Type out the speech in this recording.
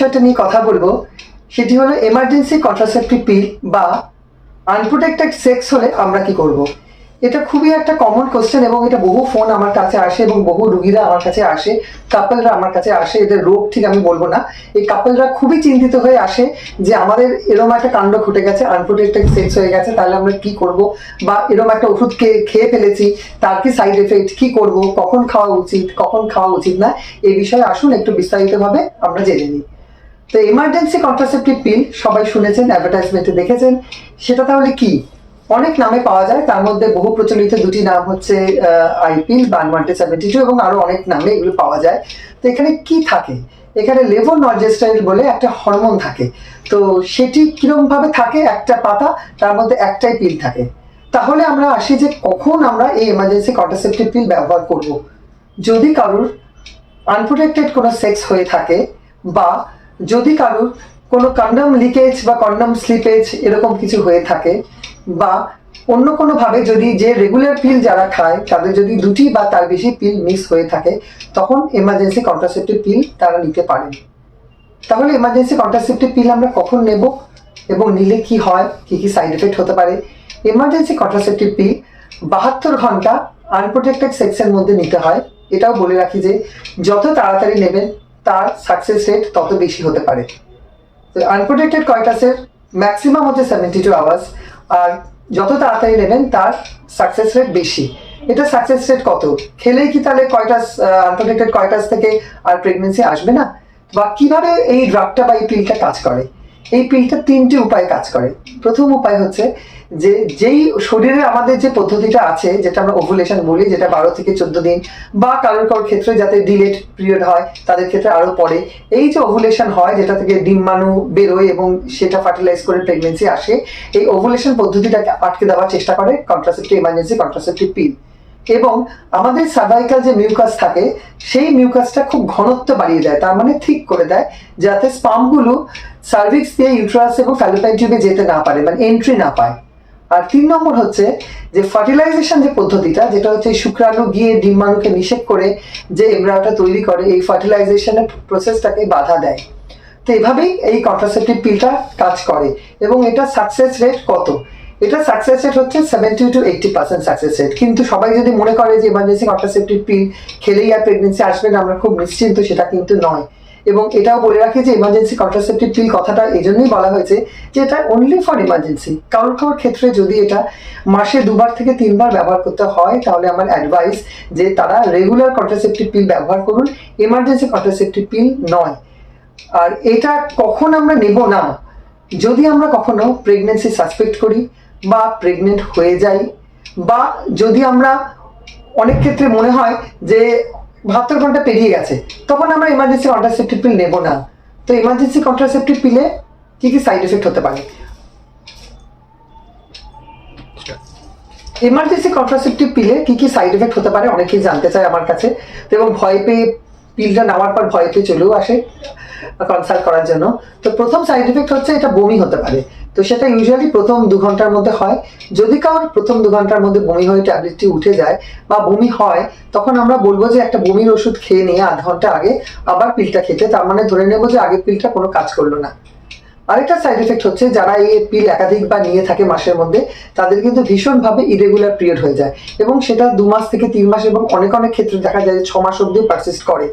বিষয়টা নিয়ে কথা বলব, সেটি হলো এমার্জেন্সি কন্ট্রাসেপটিভ পিল বা আনপ্রোটেক্টেড সেক্স হলে আমরা কি করব। এটা খুবই একটা কমন কোশ্চেন এবং এটা বহু ফোন আমার কাছে আসে এবং বহু রুগীরা আমার কাছে আসে কাপলরা আমার কাছে আসে, এদের রোগ ঠিক আমি বলব না। এই কাপলরা খুবই চিন্তিত হয়ে আসে যে আমাদের এরকম একটা কাণ্ড ঘটে গেছে আনপ্রোটেক্টেড সেক্স হয়ে গেছে, তাহলে আমরা কি করব? বা এরকম একটা ওষুধ খেয়ে খেয়ে ফেলেছি, তার কি সাইড এফেক্ট কি করব? কখন খাওয়া উচিত, কখন খাওয়া উচিত না? এই বিষয়ে আসুন, একটু বিস্তারিতভাবে আমরা জেনে নিই। তো এমার্জেন্সি কন্ট্রাসেপটিভ পিল সবাই শুনেছেন অ্যাডভার্টাইজমেন্টে দেখেছেন, সেটা তাহলে কি? অনেক নামে পাওয়া যায়, তার মধ্যে বহু প্রচলিত দুটি নাম হচ্ছে আইপিল বা আনওয়ান্টেড সেভেন্টি টু এবং আরও অনেক নামে এগুলো পাওয়া যায়। তো এখানে কি থাকে? এখানে লেভো নর্জেস্টাইল বলে একটা হরমোন থাকে। তো সেটি কিরম ভাবে থাকে? একটা পাতা, তার মধ্যে একটাই পিল থাকে। তাহলে আমরা আসি যে কখন আমরা এই এমার্জেন্সি কন্ট্রাসেপটিভ পিল ব্যবহার করব। যদি কারোর আনপ্রোটেক্টেড কোনো সেক্স হয়ে থাকে বা যদি কারোর কোনো কন্ডম লিকেজ বা কন্ডম স্লিপেজ এরকম কিছু হয়ে থাকে, বা অন্য কোনোভাবে যদি যে রেগুলার পিল যারা খায়, তাদের যদি দুটি বা তার বেশি পিল মিস হয়ে থাকে, তখন এমার্জেন্সি কন্ট্রাসেপটিভ পিল তারা নিতে পারেন তাহলে এমার্জেন্সি কন্ট্রাসেপটিভ পিল আমরা কখন নেব এবং নিলে কি হয়, কি কি সাইড এফেক্ট হতে পারে? এমার্জেন্সি কন্ট্রাসেপটিভ পিল বাহাত্তর ঘণ্টা আনপ্রোটেক্টেড সেক্সের মধ্যে নিতে হয়। এটাও বলে রাখি যে, যত তাড়াতাড়ি নেবেন তার সাকসেস রেট তত বেশি হতে পারে। তো আনপ্রোটেক্টেড কয়টাসের ম্যাক্সিমাম হচ্ছে সেভেন্টি টু আওয়ার্স আর যত তাড়াতাড়ি নেবেন তার সাকসেস রেট বেশি। এটা সাকসেস রেট কত? খেলেই কি তাহলে কয়টাস আনপ্রোটেক্টেড কয়টাস থেকে আর প্রেগনেন্সি আসবে না? বা কীভাবে এই ড্রাগটা বা এই পিলটা কাজ করে? এই পিলটা তিনটি উপায় কাজ করে। প্রথম উপায় হচ্ছে যে, যেই শরীরে আমাদের যে পদ্ধতিটা আছে, যেটা আমরা ওভুলেশন বলি, যেটা বারো থেকে চোদ্দ দিন বা কারোর কারোর ক্ষেত্রে যাতে ডিলেট পিরিয়ড হয়, তাদের ক্ষেত্রে আরও পরে। এই যে ওভুলেশন হয়, যেটা থেকে ডিম্বাণু বেরোয় এবং সেটা ফার্টিলাইজ করে প্রেগনেন্সি আসে, এই ওভুলেশন পদ্ধতিটাকে আটকে দেওয়ার চেষ্টা করে কন্ট্রাসেপটিভ ইমার্জেন্সি কন্ট্রাসেপটিভ পিল এবং আমাদের সার্ভাইকাল যে মিউকাস থাকে, সেই মিউকাসটা খুব ঘনত্ব বাড়িয়ে দেয়। তার মানে ঠিক করে দেয়, যাতে স্পামগুলো সার্ভিক্স দিয়ে ইউট্রাস এবং ফ্যালোপাইন টিউবে যেতে না পারে মানে এন্ট্রি না পায়। আর তিন নম্বর হচ্ছে যে ফার্টিলাইজেশন যে পদ্ধতিটা, যেটা হচ্ছে শুক্রাণু গিয়ে ডিম্বাণুকে নিষেধ করে যে এমব্রায়োটা তৈরি করে, এই ফার্টিলাইজেশনের প্রসেসটাকে বাধা দেয়। তো এভাবেই এই কন্ট্রাসেপটিভ পিলটা কাজ করে। এবং এটা সাকসেস রেট কত? এটা সাকসেস রেট হচ্ছে seventy two eighty percent success rate কিন্তু সবাই যদি মনে করে যে ইমার্জেন্সি কন্ট্রাসেপটিভ পিল খেলেই আর প্রেগনেন্সি আসবে না, আমরা খুব নিশ্চিন্ত সেটা কিন্তু নয়। এবং এটাও বলে রাখি যে ইমার্জেন্সি কন্ট্রাসেপটিভ পিল কথাটা এই জন্যই বলা হয়েছে যে এটা অনলি ফর ইমার্জেন্সি কারোর কারোর ক্ষেত্রে যদি এটা মাসে দুবার থেকে তিনবার ব্যবহার করতে হয়, তাহলে আমার অ্যাডভাইস যে তারা রেগুলার কন্ট্রাসেপটিভ পিল ব্যবহার করুন ইমার্জেন্সি কন্ট্রাসেপটিভ পিল নয়। আর এটা কখন আমরা নেব না, যদি আমরা কখনো প্রেগনেন্সি সাসপেক্ট করি বা প্রেগনেন্ট হয়ে যাই, বা যদি আমরা অনেক ক্ষেত্রে মনে হয় যে বাহাত্তর ঘণ্টা পেরিয়ে গেছে, তখন আমরা ইমার্জেন্সি কন্ট্রাসেপটিভ পিল নেব না। তো ইমার্জেন্সি কন্ট্রাসেপটিভ পিলে কি কি সাইড এফেক্ট হতে পারে? ইমার্জেন্সি কন্ট্রাসেপটিভ পিলে কি কি সাইড এফেক্ট হতে পারে? অনেকেই জানতে চায় আমার কাছে। এবং ভয় পেয়ে পিলটা নেওয়ার পর ভয়তে চলেও আসে কনসাল্ট করার জন্য। তো প্রথম সাইড ইফেক্ট হচ্ছে এটা বমি হতে পারে। তো সেটা ইউজুয়ালি প্রথম দু ঘণ্টার মধ্যে হয়। যদি কারোর প্রথম দু ঘণ্টার মধ্যে বমি হয়ে ট্যাবলেটটি উঠে যায় বা বমি হয়, তখন আমরা বলব যে একটা বমির ওষুধ খেয়ে নিয়ে আধ ঘণ্টা আগে আবার পিলটা খেতে। তার মানে ধরে নেব যে আগের পিলটা কোনো কাজ করল না। আরেকটা সাইড এফেক্ট হচ্ছে যারা এই পিল একাধিক বা নিয়ে থাকে মাসের মধ্যে, তাদের কিন্তু ভীষণভাবে ইরেগুলার পিরিয়ড হয়ে যায়। এবং সেটা দু মাস থেকে তিন মাস এবং অনেক অনেক ক্ষেত্রে দেখা যায় ছ মাস অব্দিও পারসিস্ট করে।